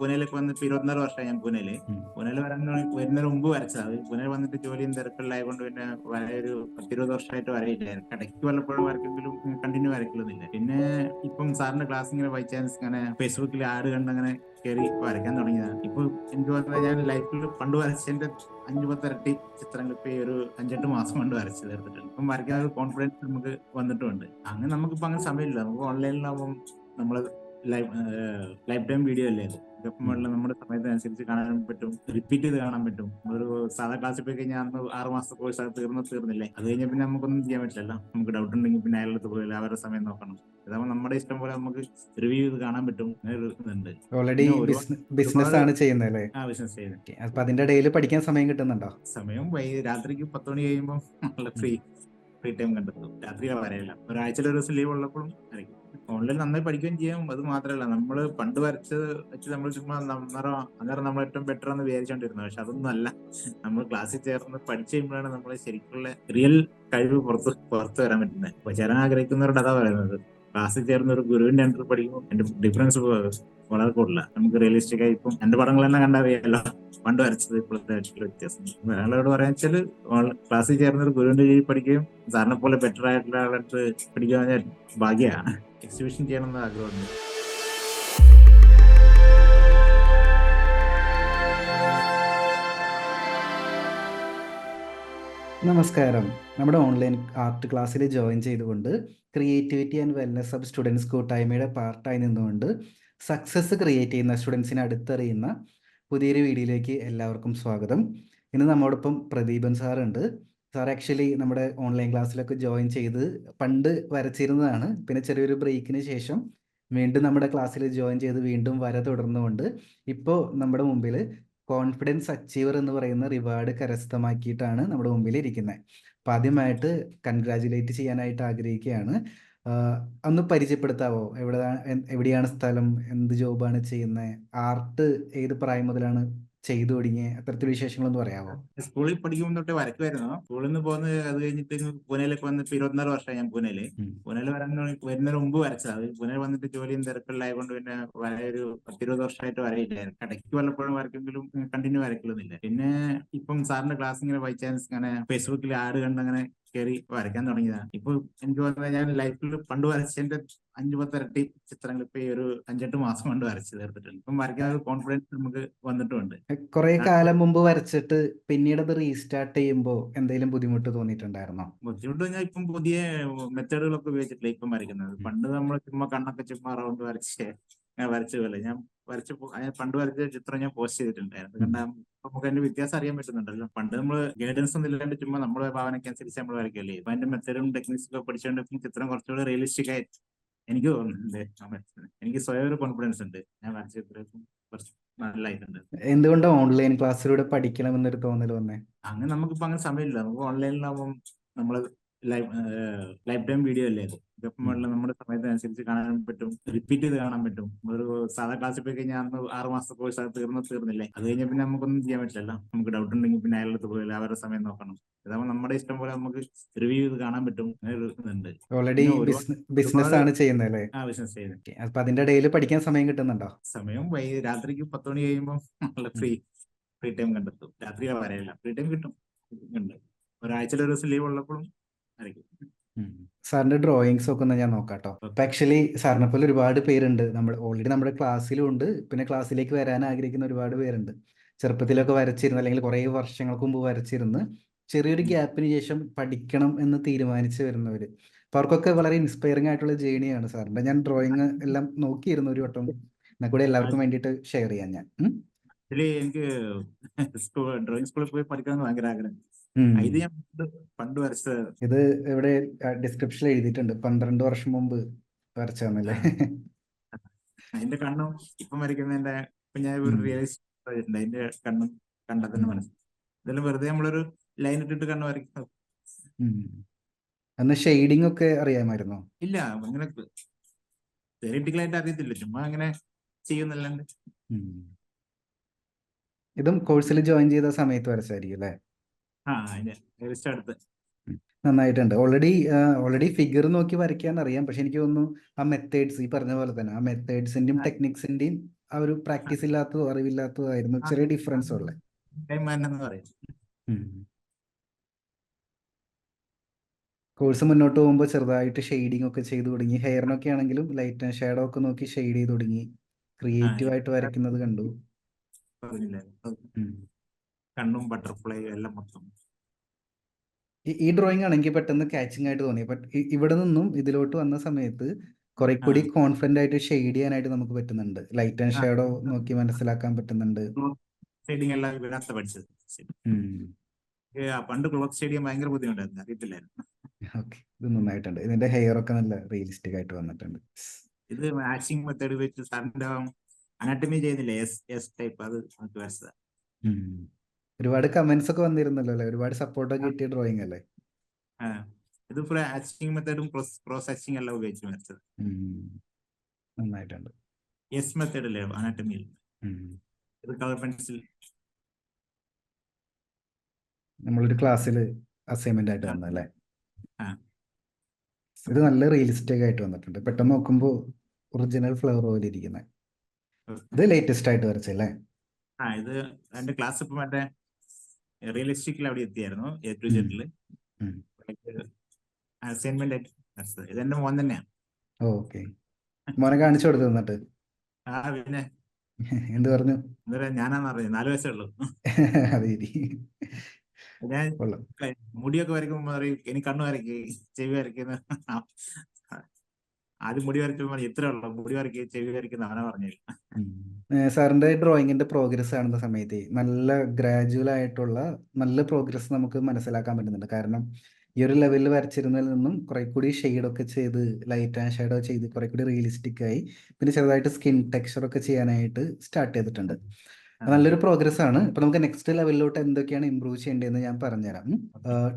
പൂനെയിലേക്ക് വന്നിട്ട് ഇരുപത്തിനാല് വർഷമായി ഞാൻ പൂനെയിൽ. പൂനെയിൽ വരാൻ വരുന്നതിന് മുമ്പ് വരച്ചത്. പൂനെയിൽ വന്നിട്ട് ജോലിയും തിരക്കുകളിലായതുകൊണ്ട് പിന്നെ വര ഒരു പത്തിരുപത് വർഷമായിട്ട് വരയില്ലായിരുന്നു ഇടയ്ക്ക് വല്ലപ്പോഴും വരക്കെങ്കിലും കണ്ടിന്യൂ വരയ്ക്കലൊന്നുമില്ല. പിന്നെ ഇപ്പം സാറിന്റെ ക്ലാസ് ഇങ്ങനെ ബൈ ചാൻസ് ഇങ്ങനെ ഫേസ്ബുക്കിൽ ആഡ് കണ്ട് അങ്ങനെ കയറി വരയ്ക്കാൻ തുടങ്ങിയതാണ്. ഇപ്പൊ എനിക്ക് പറഞ്ഞാൽ ഞാൻ ലൈഫിൽ പണ്ട് വരച്ചതിന്റെ അഞ്ചു പത്തിരട്ടി ചിത്രങ്ങൾ ഇപ്പൊ ഒരു അഞ്ചെട്ട് മാസം കൊണ്ട് വരച്ചു തീർത്തിട്ടുണ്ട്. ഇപ്പം വരയ്ക്കാൻ ഒരു കോൺഫിഡൻസ് നമുക്ക് വന്നിട്ടുണ്ട് അങ്ങനെ നമുക്കിപ്പോ അങ്ങനെ സമയമില്ല. നമുക്ക് ഓൺലൈനിലാവുമ്പോൾ നമ്മൾ ലൈഫ് ലൈഫ് ടൈം വീഡിയോ അല്ലേ ഉള്ള നമ്മുടെ സമയത്തിനനുസരിച്ച് കാണാൻ പറ്റും. റിപ്പീറ്റ് ചെയ്ത് കാണാൻ പറ്റും. ഒരു സാധാ ക്ലാസ്സിൽ പോയി കഴിഞ്ഞാൽ അന്ന് ആറ് മാസത്തെ കോഴ്സ് അത് തീർന്നു തീർന്നില്ലേ? അത് കഴിഞ്ഞാൽ പിന്നെ നമുക്കൊന്നും ചെയ്യാൻ പറ്റില്ലല്ലോ. നമുക്ക് ഡൗട്ട് ഉണ്ടെങ്കിൽ പിന്നെ അയാളുടെ അടുത്ത് പോയില്ല അവരുടെ സമയം നോക്കണം. ഇതാകുമ്പോൾ നമ്മുടെ ഇഷ്ടം പോലെ നമുക്ക് റിവ്യൂ ചെയ്ത് കാണാൻ പറ്റും. അങ്ങനെ ഒരു ഇതുണ്ട് ഓൾറെഡി ബിസിനസ് ആണ് ചെയ്യുന്നത് അല്ലേ ആ ബിസിനസ് ചെയ്യുന്നത്. അപ്പൊ അതിന്റെ ഇടയിൽ പഠിക്കാൻ സമയം കിട്ടുന്നുണ്ടോ? സമയം വൈ രാത്രിക്ക് പത്ത് മണി കഴിയുമ്പോൾ നല്ല ഫ്രീ ഫ്രീ ടൈം കണ്ടെത്തും രാത്രി വരയില്ല ഒരാഴ്ചയിൽ ഒരു ദിവസം ലീവ് ഉള്ളപ്പോഴും വരയ്ക്കും ഓൺലൈൻ നന്നായി പഠിക്കുകയും ചെയ്യും. അത് മാത്രമല്ല നമ്മൾ പണ്ട് വരച്ചത് വെച്ച് നമ്മൾ ചുമ്മാ അന്നേരം അന്നേരം നമ്മൾ ഏറ്റവും ബെറ്റർ എന്ന് വിചാരിച്ചോണ്ടിരുന്നത്. പക്ഷെ അതൊന്നും അല്ല. നമ്മൾ ക്ലാസ്സിൽ ചേർന്ന് പഠിച്ചു കഴിയുമ്പോഴാണ് നമ്മൾ ശരിക്കുള്ള റിയൽ കഴിവ് പുറത്ത് പുറത്ത് വരാൻ പറ്റുന്നത്. ചേരാൻ ആഗ്രഹിക്കുന്നവരോട് അതാ പറയുന്നത്. ക്ലാസ്സിൽ ചേർന്ന ഒരു ഗുരുവിന്റെ അണ്ടർ പഠിക്കുമ്പോൾ എന്റെ ഡിഫറൻസ് വളരെ കൂടുതലാണ് നമുക്ക് റിയലിസ്റ്റിക് ആയി ഇപ്പം എന്റെ പടങ്ങൾ തന്നെ കണ്ടറിയാലോ പണ്ട് വരച്ചത് ഇപ്പോഴത്തെ ആയിട്ടുള്ള വ്യത്യാസം. ഒരാളോട് പറയാൻ വെച്ചാൽ ക്ലാസ്സിൽ ചേർന്ന ഒരു ഗുരുവിന്റെ കീഴിൽ പഠിക്കുകയും സാറിനെ പോലെ ബെറ്റർ ആയിട്ടുള്ള ആളടുത്ത് പഠിക്കുക ഭാഗ്യമാണ്. എക്സിബിഷൻ ചെയ്യണമെന്ന് ആഗ്രഹമുണ്ട്. നമസ്കാരം. നമ്മുടെ ഓൺലൈൻ ആർട്ട് ക്ലാസ്സിൽ ജോയിൻ ചെയ്തുകൊണ്ട് creativity and wellness of students കൂട്ടായ്മയുടെ പാർട്ടായി നിന്നുകൊണ്ട് സക്സസ് ക്രിയേറ്റ് ചെയ്യുന്ന സ്റ്റുഡൻസിനെ അടുത്തറിയുന്ന പുതിയൊരു വീഡിയോയിലേക്ക് എല്ലാവർക്കും സ്വാഗതം. ഇന്ന് നമ്മോടൊപ്പം പ്രദീപൻ സാറുണ്ട്. സാർ ആക്ച്വലി നമ്മുടെ ഓൺലൈൻ ക്ലാസ്സിലൊക്കെ ജോയിൻ ചെയ്ത് പണ്ട് വരച്ചിരുന്നതാണ്. പിന്നെ ചെറിയൊരു ബ്രേക്കിന് ശേഷം വീണ്ടും നമ്മുടെ ക്ലാസ്സിൽ ജോയിൻ ചെയ്ത് വീണ്ടും വര തുടർന്നുകൊണ്ട് ഇപ്പോൾ നമ്മുടെ മുമ്പിൽ കോൺഫിഡൻസ് അച്ചീവർ എന്ന് പറയുന്ന റിവാർഡ് കരസ്ഥമാക്കിയിട്ടാണ് നമ്മുടെ മുമ്പിൽ ഇരിക്കുന്നത് അപ്പം ആദ്യമായിട്ട് കൺഗ്രാജുലേറ്റ് ചെയ്യാനായിട്ട് ആഗ്രഹിക്കുകയാണ് ഒന്ന് പരിചയപ്പെടുത്താവോ? എവിടെ എവിടെയാണ് സ്ഥലം? എന്ത് ജോബാണ് ചെയ്യുന്നത് ആർട്ട് ഏത് പ്രായം മുതലാണ് ചെയ്തു തുടങ്ങിയ അത്തരത്തിൽ വിശേഷങ്ങളൊന്ന് പറയാമോ? സ്കൂളിൽ പഠിക്കുമ്പോൾ തൊട്ട് വരക്കുമായിരുന്നു സ്കൂളിൽ നിന്ന് പോകുന്ന അത് കഴിഞ്ഞിട്ട് പൂനെയിലേക്ക് വന്നിട്ട് ഇരുപത്തിനാല് വർഷമായി ഞാൻ പൂനെയിൽ. പൂനെയിൽ വരാൻ വരുന്നതിന് മുമ്പ് വരച്ചത്. പൂനെയിൽ വന്നിട്ട് ജോലിയും തിരക്കുകളിലായതുകൊണ്ട് പിന്നെ വര ഒരു പത്തിരുപത് വർഷമായിട്ട് വരയില്ലായിരുന്നു. ഇടയ്ക്ക് വല്ലപ്പോഴും വരക്കെങ്കിലും കണ്ടിന്യൂ വരക്കലൊന്നുമില്ല പിന്നെ ഇപ്പം സാറിന്റെ ക്ലാസ് ഇങ്ങനെ ബൈ ചാൻസ് ഇങ്ങനെ ഫേസ്ബുക്കിൽ ആഡ് കണ്ട് അങ്ങനെ കയറി വരയ്ക്കാൻ തുടങ്ങിയതാണ്. ഇപ്പൊ എനിക്ക് പറഞ്ഞാൽ ഞാൻ ലൈഫിൽ പണ്ട് വരച്ചതിന്റെ അഞ്ചു പത്തിരട്ടി ചിത്രങ്ങൾ ഇപ്പൊ ഈ ഒരു അഞ്ചെട്ട് മാസം കൊണ്ട് വരച്ചു തീർത്തിട്ടുണ്ട്. ഇപ്പം വരയ്ക്കാൻ ഒരു കോൺഫിഡൻസ് നമുക്ക് വന്നിട്ടുണ്ട്. കുറെ കാലം മുമ്പ് വരച്ചിട്ട് പിന്നീട് അത് റീസ്റ്റാർട്ട് ചെയ്യുമ്പോൾ എന്തെങ്കിലും ബുദ്ധിമുട്ട് തോന്നിയിട്ടുണ്ടായിരുന്നോ? ബുദ്ധിമുട്ട് ഞാൻ ഇപ്പം പുതിയ മെത്തേഡുകളൊക്കെ ഉപയോഗിച്ചിട്ടില്ല ഇപ്പം വരയ്ക്കുന്നത്. പണ്ട് നമ്മൾ ചുമ്മാ കണ്ണൊക്കെ ചുമ്മാ റൗണ്ട് വരച്ച് ഞാൻ വരച്ച പോലെ ഞാൻ വരച്ച പണ്ട് വരച്ച ചിത്രം ഞാൻ പോസ്റ്റ് ചെയ്തിട്ടുണ്ടായിരുന്നു. കണ്ട നമുക്ക് അതിന്റെ വ്യത്യാസം അറിയാൻ പറ്റുന്നുണ്ടല്ലോ. പണ്ട് നമ്മൾ ഗൈഡൻസ് ഒന്നും ഇല്ലാണ്ട് ചുമ്മാ നമ്മുടെ ഭാവനക്കനുസരിച്ച് നമ്മൾ വരയ്ക്കല്ലേ ഇപ്പൊ അതിന്റെ മെത്തേഡും ടെക്നിക്സും ഒക്കെ പഠിച്ചുകൊണ്ട് ചിത്രം കുറച്ചുകൂടെ റിയലിസ്റ്റിക് ആയി. എനിക്ക് തോന്നുന്നുണ്ട്. എനിക്ക് സ്വയം ഒരു കോൺഫിഡൻസ് ഉണ്ട്. ഞാൻ വരച്ച ചിത്രം കുറച്ച് നല്ലതായിട്ടുണ്ട്. എന്തുകൊണ്ടാണ് ഓൺലൈൻ ക്ലാസ്സിലൂടെ പഠിക്കണം എന്നൊരു തോന്നൽ വന്നേ? അങ്ങനെ നമുക്കിപ്പോ അങ്ങനെ സമയമില്ല. നമുക്ക് ഓൺലൈനിലാവുമ്പോൾ നമ്മൾ ലൈഫ് ലൈഫ് ടൈം വീഡിയോ അല്ലേ ഇതൊക്കെ ഇതൊപ്പം നമ്മുടെ സമയത്തിനനുസരിച്ച് കാണാൻ പറ്റും. റിപ്പീറ്റ് ചെയ്ത് കാണാൻ പറ്റും. ഒരു സാധാ ക്ലാസ്സിൽ പോയി കഴിഞ്ഞാൽ അന്ന് ആറ് മാസത്തെ കോഴ്സ് അത് തീർന്നു തീർന്നില്ലേ? അത് കഴിഞ്ഞാൽ പിന്നെ നമുക്കൊന്നും ചെയ്യാൻ പറ്റില്ലല്ലോ. നമുക്ക് ഡൗട്ട് ഉണ്ടെങ്കിൽ പിന്നെ അയാളുടെ അടുത്ത് പോയില്ല അവരുടെ സമയം നോക്കണം. ഇതാകുമ്പോൾ നമ്മുടെ ഇഷ്ടം പോലെ നമുക്ക് റിവ്യൂ ചെയ്ത് കാണാൻ പറ്റും. ഇതുണ്ട്. ഓൾറെഡി ബിസിനസ് ആണ് ചെയ്യുന്നത് അല്ലേ? ആ ബിസിനസ് ചെയ്യുന്നത്. അപ്പൊ അതിന്റെ ഇടയിൽ പഠിക്കാൻ സമയം കിട്ടുന്നുണ്ടോ? സമയം വൈ രാത്രിക്ക് പത്ത് മണി കഴിയുമ്പോൾ നല്ല ഫ്രീ ഫ്രീ ടൈം കണ്ടെത്തും. രാത്രി വരെയല്ല ഫ്രീ ടൈം കിട്ടും. ഒരാഴ്ചയിൽ ഒരു ദിവസം ലീവ് ഉള്ളപ്പോഴും സാറിന്റെ ഡ്രോയിങ്സ് ഒക്കെ ഒന്ന് ഞാൻ നോക്കാട്ടോ. അപ്പൊ ആക്ച്വലി സാറിനെ പോലെ ഒരുപാട് പേരുണ്ട്. നമ്മൾ ഓൾറെഡി നമ്മുടെ ക്ലാസ്സിലും ഉണ്ട്. പിന്നെ ക്ലാസ്സിലേക്ക് വരാൻ ആഗ്രഹിക്കുന്ന ഒരുപാട് പേരുണ്ട്. ചെറുപ്പത്തിലൊക്കെ വരച്ചിരുന്നു. അല്ലെങ്കിൽ കുറേ വർഷങ്ങൾക്ക് മുമ്പ് വരച്ചിരുന്ന് ചെറിയൊരു ഗ്യാപ്പിന് ശേഷം പഠിക്കണം എന്ന് തീരുമാനിച്ച് വരുന്നവര്. അപ്പൊ അവർക്കൊക്കെ വളരെ ഇൻസ്പയറിംഗ് ആയിട്ടുള്ള ജേണിയാണ് സാറിന്റെ. ഞാൻ ഡ്രോയിങ് എല്ലാം നോക്കിയിരുന്നു ഒരു വട്ടം. എന്നാൽ കൂടെ എല്ലാവർക്കും വേണ്ടിയിട്ട് ഷെയർ ചെയ്യാൻ ഞാൻ. എനിക്ക് ഡ്രോയിങ് സ്കൂളിൽ പോയി പഠിക്കണം ഭയങ്കര ആഗ്രഹം. ഇത് ഞാൻ പണ്ട് വരച്ചത്. ഇത് ഇവിടെ ഡിസ്ക്രിപ്ഷനിൽ എഴുതിയിട്ടുണ്ട്. പന്ത്രണ്ട് വർഷം മുമ്പ് വരച്ചാന്നല്ലേ അതിന്റെ കണ്ണും ഇപ്പം വരയ്ക്കുന്നതിന്റെ ഇപ്പൊ ഞാൻ റിയലൈസ് ചെയ്തിട്ടുണ്ട് അതിന്റെ കണ്ണും കണ്ടതിന്റെ തന്നെ മനസ്സിലായി ഇതെല്ലാം വെറുതെ നമ്മളൊരു ലൈൻ ഇട്ടിട്ട് കണ്ണ് വരയ്ക്കുന്നത്. അന്ന് ഷെയ്ഡിങ് ഒക്കെ അറിയാമായിരുന്നോ? ഇല്ല അങ്ങനെ തിയറിറ്റിക്കലായിട്ട് അറിയത്തില്ല. ചുമ്മാ അങ്ങനെ ചെയ്യുന്നല്ലാണ്ട്. ഇതും കോഴ്സിൽ ജോയിൻ ചെയ്ത സമയത്ത് വരച്ചായിരിക്കും അല്ലേ? ആ അടുത്ത് നന്നായിട്ടുണ്ട്. ഓൾറെഡി ഓൾറെഡി ഫിഗർ നോക്കി വരയ്ക്കാൻ അറിയാം. പക്ഷെ എനിക്ക് തോന്നുന്നു ആ മെത്തേഡ്സ് ഈ പറഞ്ഞ പോലെ തന്നെ ആ മെത്തേഡ്സിന്റെയും. ടെക്നിക്സിന്റെയും ആ. ഒരു പ്രാക്ടീസ് ഇല്ലാത്തതോ അറിവില്ലാത്തതോ ആയിരുന്നു ചെറിയ ഡിഫറൻസ് ഉള്ളത് കോഴ്സ് മുന്നോട്ട് പോകുമ്പോൾ ചെറുതായിട്ട് ഷെയ്ഡിങ് ഒക്കെ ചെയ്തു തുടങ്ങി. ഹെയറിനൊക്കെ ആണെങ്കിലും ലൈറ്റ് ആൻഡ് ഷാഡോ ഒക്കെ നോക്കി ഷെയ്ഡ് ചെയ്ത് തുടങ്ങി. ക്രിയേറ്റീവ് ആയിട്ട് വരയ്ക്കുന്നത് കണ്ടു. കണ്ണും ബട്ടർഫ്ലൈ എല്ലാം മൊത്തം. ഈ- ഡ്രോയിങ് ആണ് എനിക്ക് പെട്ടെന്ന് കാച്ചിങ് ആയിട്ട് തോന്നി ബട്ട് ഇവിടെ നിന്നും ഇതിലോട്ട് വന്ന സമയത്ത് കുറെ കൂടി കോൺഫിഡന്റ് ആയിട്ട് ഷെയ്ഡ് ചെയ്യാനായിട്ട് നമുക്ക് പറ്റുന്നുണ്ട്. Light and. ഷാഡോ നോക്കി മനസ്സിലാക്കാൻ പറ്റുന്നുണ്ട്. ഷെയ്ഡിങ് എല്ലാം ഇവരത്ത പഠിച്ചത്. പണ്ട് ക്ലോത്ത് സ്റ്റേഡിയം ഭയങ്കര ബുദ്ധിമുട്ടായിരുന്നു. അറിയത്തില്ലായിരുന്നു. ഓക്കെ. ഇത് നന്നായിട്ടുണ്ട്. ഇതിന്റെ ഹെയർ ഒക്കെ നല്ല റിയലിസ്റ്റിക് ആയിട്ട് വന്നിട്ടുണ്ട്. ഇത് മാച്ചിങ് മെത്തേഡ് വെച്ച് സാറിന്റെ അനാട്ടമി ചെയ്യുന്നില്ലേ എസ് എസ് ടൈപ്പ് അത് നമുക്ക് വരച്ചതാ. ഉം. ഒരുപാട് കമന്റ്സ് ഒക്കെ വന്നിരുന്നല്ലോ അല്ലേ? ഒരുപാട് സപ്പോർട്ടൊക്കെ കിട്ടിയ ഡ്രോയിങ് അല്ലേ. ഇത് ഫുൾ ആച്ചിങ് മെത്തേഡും ക്രോസ് ഹാച്ചിങ് എല്ലാം ഉപയോഗിച്ച് വരച്ചത്. നന്നായിട്ടുണ്ട്. എസ് മെത്തേഡ് അല്ലേ? അനാട്ടമിയിൽ ഇത് കളർ പെൻസിൽ നമ്മളൊരു ക്ലാസ്സിൽ അസൈൻമെന്റ് ആയിട്ട് വന്നല്ലേ. ഇത് നല്ല റിയലിസ്റ്റിക് ആയിട്ട് വന്നിട്ടുണ്ട്. പെട്ടെന്ന് നോക്കുമ്പോൾ ഒറിജിനൽ ഫ്ലവർ പോലെ ഇരിക്കുന്നത് ഇത് ലേറ്റസ്റ്റ് ആയിട്ട് വരച്ചല്ലേ ആ ഇത് എന്റെ ക്ലാസ് ഇപ്പൊ മറ്റേ റിയലിസ്റ്റിക്കിൽ അവിടെ എത്തിയായിരുന്നു എ ടു ഉം. അസൈൻമെന്റ് ഇതെന്റെ മോൻ തന്നെയാണ് ഓക്കെ. മോനെ കാണിച്ചു കൊടുത്തു എന്നിട്ട്. ആ പിന്നെ. എന്ത് പറഞ്ഞു? ഞാനാന്ന് പറഞ്ഞു നാല് വയസ്സേ ഉള്ളൂ. അത് ഞാൻ മുടിയൊക്കെ വരയ്ക്കുമ്പോ പറയും എനിക്ക് കണ്ണു വരയ്ക്ക് ചെവി വരയ്ക്കുന്ന ആദ്യം മുടി വരയ്ക്കുമ്പോ ഇത്ര ഉള്ളു മുടി വരയ്ക്കുക ചെവി വരയ്ക്കുന്ന ആണ് പറഞ്ഞത്. സാറിന്റെ ഡ്രോയിങ്ങിന്റെ പ്രോഗ്രസ് കാണുന്ന സമയത്ത് നല്ല ഗ്രാജുവൽ ആയിട്ടുള്ള നല്ല പ്രോഗ്രസ് നമുക്ക് മനസ്സിലാക്കാൻ പറ്റുന്നുണ്ട്. കാരണം ഈ ഒരു ലെവലിൽ വരച്ചിരുന്നതിൽ നിന്നും കുറെ കൂടി ഷെയ്ഡ് ഒക്കെ ചെയ്ത് ലൈറ്റ് ആൻഡ് ഷെയ്ഡോ ചെയ്ത് കുറെ കൂടി റിയലിസ്റ്റിക് ആയി പിന്നെ ചെറുതായിട്ട് സ്കിൻ ടെക്സ്ചർ ഒക്കെ ചെയ്യാനായിട്ട് സ്റ്റാർട്ട് ചെയ്തിട്ടുണ്ട്. നല്ലൊരു പ്രോഗ്രസ് ആണ്. ഇപ്പൊ നമുക്ക് നെക്സ്റ്റ് ലെവലിലോട്ട് എന്തൊക്കെയാണ് ഇമ്പ്രൂവ് ചെയ്യേണ്ടതെന്ന് ഞാൻ പറഞ്ഞുതരാം.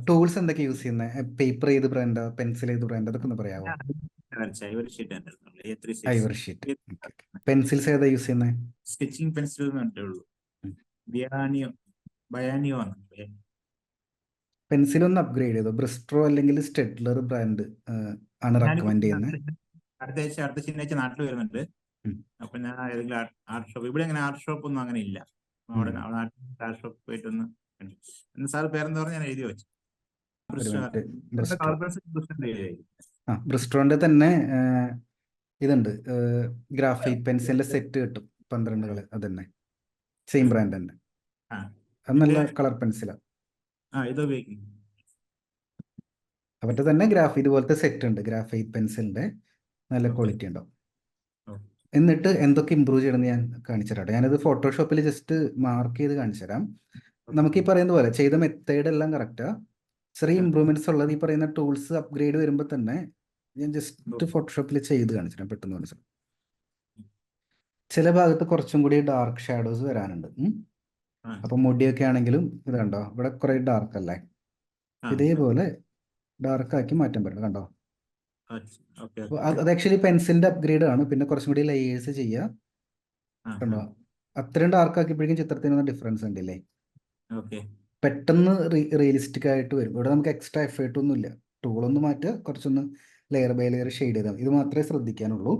ടൂൾസ് എന്തൊക്കെ യൂസ് ചെയ്യുന്നത് പേപ്പർ ചെയ്ത് ബ്രാൻഡ് പെൻസിൽ ചെയ്ത് ബ്രാൻഡ് അതൊക്കെ ഒന്ന് പറയാമോ പെൻസിൽസ് ഏതാ യൂസ് ചെയ്യുന്നത് സ്കെച്ചിങ് പെൻസിൽ ബിയാനിയോ ആണ് പെൻസിൽ ഒന്ന് അപ്ഗ്രേഡ് ചെയ്തോ? ബ്രിസ്ട്രോ അല്ലെങ്കിൽ സ്റ്റെഡ്ലർ ബ്രാൻഡ് ആണ് റെക്കമെൻഡ് ചെയ്യുന്നത് അടുത്ത ആഴ്ച അടുത്ത ശനിയാഴ്ച നാട്ടിൽ വരുന്നുണ്ട്. അപ്പൊ ഞാൻ ഏതെങ്കിലും ആർട്ട് ഷോപ്പ് ഇവിടെ അങ്ങനെ ആർട്ട് ഷോപ്പ് ഒന്നും അങ്ങനെ ഇല്ല. അവിടെ ആർട്ട് ഷോപ്പ് പോയിട്ടൊന്ന് സാർ പേരെന്താ പറഞ്ഞാൽ ഞാൻ എഴുതി വെച്ചു. ആ ബ്രിസ്ട്രോന്റെ തന്നെ ഇതുണ്ട്. ഗ്രാഫൈറ്റ് പെൻസിലിന്റെ സെറ്റ് കിട്ടും. പന്ത്രണ്ട് കളർ അത് തന്നെ സെയിം ബ്രാൻഡ് തന്നെ. അത് നല്ല കളർ പെൻസിലാണ് അവരുടെ തന്നെ ഗ്രാഫ് ഇതുപോലത്തെ സെറ്റ് ഉണ്ട്. ഗ്രാഫൈറ്റ് പെൻസിലിന്റെ നല്ല ക്വാളിറ്റി ഉണ്ടാവും. എന്നിട്ട് എന്തൊക്കെ ഇമ്പ്രൂവ് ചെയ്യണമെന്ന് ഞാൻ കാണിച്ചു തരാം ഞാനത് ഫോട്ടോഷോപ്പിൽ ജസ്റ്റ് മാർക്ക് ചെയ്ത് കാണിച്ചു തരാം. നമുക്ക് ഈ പറയുന്ന പോലെ ചെയ്ത മെത്തേഡ് എല്ലാം കറക്റ്റാ ചെറിയ. ഇമ്പ്രൂവ്മെന്റ്സ് ഉള്ളത് ഈ പറയുന്ന ടൂൾസ് അപ്ഗ്രേഡ് വരുമ്പോൾ തന്നെ ഞാൻ ജസ്റ്റ് ഫോട്ടോഷോപ്പിൽ ചെയ്ത് കാണിച്ചു പെട്ടെന്ന് മനസ്സിലായി ചില ഭാഗത്ത് കുറച്ചും കൂടി ഡാർക്ക് ഷാഡോസ് വരാനുണ്ട്. അപ്പൊ മുടിയൊക്കെ ആണെങ്കിലും ഇത് കണ്ടോ? ഇവിടെ കുറെ ഡാർക്ക് അല്ലേ? ഇതേപോലെ ഡാർക്ക് ആക്കി മാറ്റാൻ പറ്റും കണ്ടോ? അത് ആക്ച്വലി പെൻസിലിന്റെ അപ്ഗ്രേഡ് ആണ്. പിന്നെ കുറച്ചും കൂടി ലെയേഴ്സ് ചെയ്യുക കണ്ടോ? അത്രയും ഡാർക്ക് ആക്കിയപ്പോഴേക്കും ചിത്രത്തിനൊന്നും ഡിഫറൻസ് ഉണ്ടല്ലേ? പെട്ടെന്ന് റിയലിസ്റ്റിക് ആയിട്ട് വരും. ഇവിടെ നമുക്ക് എക്സ്ട്രാ എഫേർട്ട് ടൂൾ ഒന്ന് മാറ്റുക കുറച്ചൊന്ന് ലെയർ ബൈ ലെയർ ഷെയ്ഡ് ചെയ്താൽ ഇത് മാത്രമേ ശ്രദ്ധിക്കാനുള്ളൂ.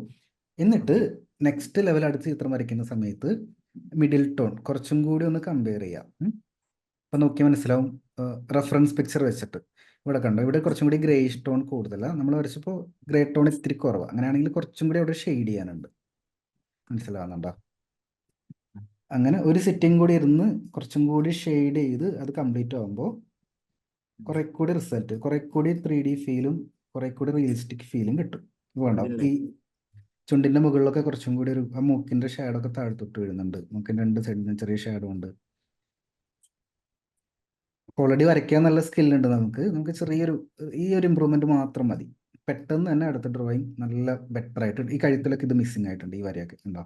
എന്നിട്ട് നെക്സ്റ്റ് ലെവൽ അടുത്ത് ചിത്രം വരയ്ക്കുന്ന സമയത്ത് മിഡിൽ ടോൺ കുറച്ചും കൂടി ഒന്ന് കമ്പയർ ചെയ്യാം. അപ്പൊ നോക്കി മനസ്സിലാവും. റെഫറൻസ് പിക്ചർ വെച്ചിട്ട്. ഇവിടെ കണ്ടോ? ഇവിടെ കുറച്ചും കൂടി ഗ്രേ ടോൺ കൂടുതലാണ് നമ്മൾ വരച്ചപ്പോൾ ഗ്രേ ടോൺ ഇത്തിരി കുറവാണ് അങ്ങനെയാണെങ്കിൽ കുറച്ചും കൂടി അവിടെ ഷെയ്ഡ് ചെയ്യാനുണ്ട്. മനസ്സിലാവുന്നുണ്ടോ? അങ്ങനെ ഒരു സിറ്റിംഗ് കൂടി ഇരുന്ന് കുറച്ചും കൂടി ഷെയ്ഡ് ചെയ്ത് അത് കംപ്ലീറ്റ് ആകുമ്പോൾ കുറെ കൂടി റിസൾട്ട് കുറെ കൂടി ത്രീ ഡി ഫീലും കുറെ കൂടി റിയലിസ്റ്റിക് ഫീലും കിട്ടും. വേണ്ട. ഈ ചുണ്ടിന്റെ മുകളിലൊക്കെ കുറച്ചും കൂടി ഒരു ആ മൂക്കിന്റെ ഷാഡോ ഒക്കെ താഴ്ത്തോട്ട് വീഴുന്നുണ്ട്. മൂക്കിന്റെ രണ്ട് സൈഡിലും ചെറിയ ഷാഡോ ഉണ്ട്. ഓൾറെഡി വരയ്ക്കാൻ നല്ല സ്കില്ലുണ്ട് നമുക്ക്. നമുക്ക് ചെറിയൊരു ഈ ഒരു ഇമ്പ്രൂവ്മെന്റ് മാത്രം മതി. പെട്ടെന്ന് തന്നെ അടുത്ത ഡ്രോയിങ് നല്ല ബെറ്റർ ആയിട്ട് ഈ കഴുത്തിലൊക്കെ ഇത് മിസ്സിംഗ് ആയിട്ടുണ്ട് ഈ വരയൊക്കെ. ഉണ്ടോ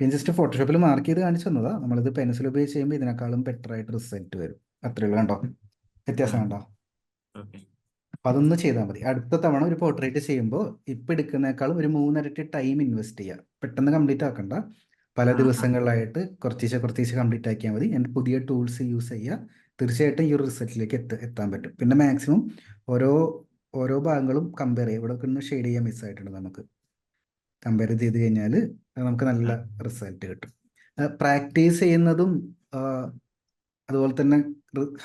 പിന്നെ ജസ്റ്റ് ഫോട്ടോഷോപ്പിൽ മാർക്ക് ചെയ്ത് കാണിച്ചു തന്നതാ. നമ്മളിത് പെൻസിൽ ഉപയോഗിച്ച് ചെയ്യുമ്പോൾ ഇതിനേക്കാളും ബെറ്റർ ആയിട്ട് റിസൾട്ട് വരും. അത്രേ ഉള്ളൂ കണ്ടോ? വ്യത്യാസം കണ്ടോ? അപ്പൊ അതൊന്ന് ചെയ്താൽ മതി. അടുത്ത തവണ ഒരു പോർട്രേറ്റ് ചെയ്യുമ്പോൾ ഇപ്പൊ എടുക്കുന്നേക്കാളും ഒരു മൂന്നരട്ടി ടൈം ഇൻവെസ്റ്റ് ചെയ്യുക പെട്ടെന്ന് കംപ്ലീറ്റ് ആക്കണ്ട. പല. ദിവസങ്ങളിലായിട്ട് കുറച്ചീശെ കുറച്ചീശെ കംപ്ലീറ്റ് ആക്കിയാൽ മതി. എന്റെ പുതിയ ടൂൾസ് യൂസ് ചെയ്യുക തീർച്ചയായിട്ടും ഈ ഒരു റിസൾട്ടിലേക്ക് എത്ത എത്താൻ പറ്റും. പിന്നെ മാക്സിമം ഓരോ ഓരോ ഭാഗങ്ങളും കമ്പയർ ചെയ്യുക ഇവിടെ ഒന്ന് ഷെയ്ഡ് ചെയ്യാൻ മിസ്സായിട്ടുണ്ട് നമുക്ക്. കമ്പയർ ചെയ്ത് കഴിഞ്ഞാൽ നമുക്ക് നല്ല റിസൾട്ട് കിട്ടും. പ്രാക്ടീസ് ചെയ്യുന്നതും അതുപോലെ തന്നെ